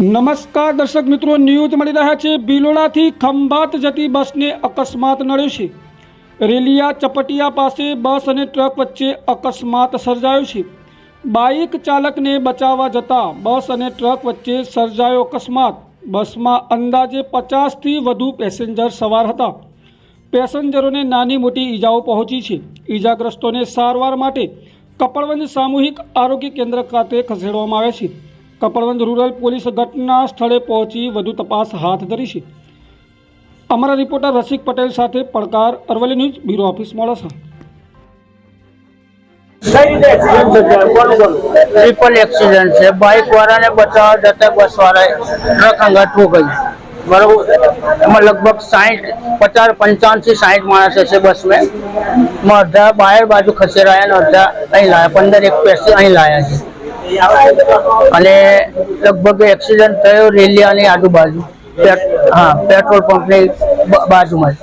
નમસ્કાર દર્શક મિત્રો ન્યૂઝ મળી રહ્યા છે. બિલોડાથી ખંભાત જતી બસને અકસ્માત નડ્યો છે. રેલિયા ચપટિયા પાસે બસ અને ટ્રક વચ્ચે અકસ્માત સર્જાયો છે. બાઇક ચાલકને બચાવવા જતાં બસ અને ટ્રક વચ્ચે સર્જાયો અકસ્માત. બસમાં અંદાજે પચાસથી વધુ પેસેન્જર સવાર હતા. પેસેન્જરોને નાની મોટી ઈજાઓ પહોંચી છે. ઈજાગ્રસ્તોને સારવાર માટે કપડવંજ સામૂહિક આરોગ્ય કેન્દ્ર ખાતે ખસેડવામાં આવ્યા છે. કપડવંજ રૂરલ પોલીસ ઘટના સ્થળે પહોંચી વધુ તપાસ હાથ ધરી છે. અમારા રિપોર્ટર રસિક પટેલ સાથે પડકાર Aravalli news bureau office Modasa. Triple accident છે બાઇક વાળાને બચાવવા જતા બસ વાળાએ ટ્રક અંગત ઠોકાઈ બરોબર? એમાં લગભગ સાહીઠ પચાસ પંચાવનથી સાઠ માણસ હશે બસમાં એમાં અડધા બહાર બાજુ ખસેડાયા અને અડધા અહીં લાયા. પંદર એક પેસી અહીં લાયા છે. અને લગભગ એક્સિડન્ટ થયો રેલિયાની આજુબાજુ હા પેટ્રોલ પંપની બાજુમાં.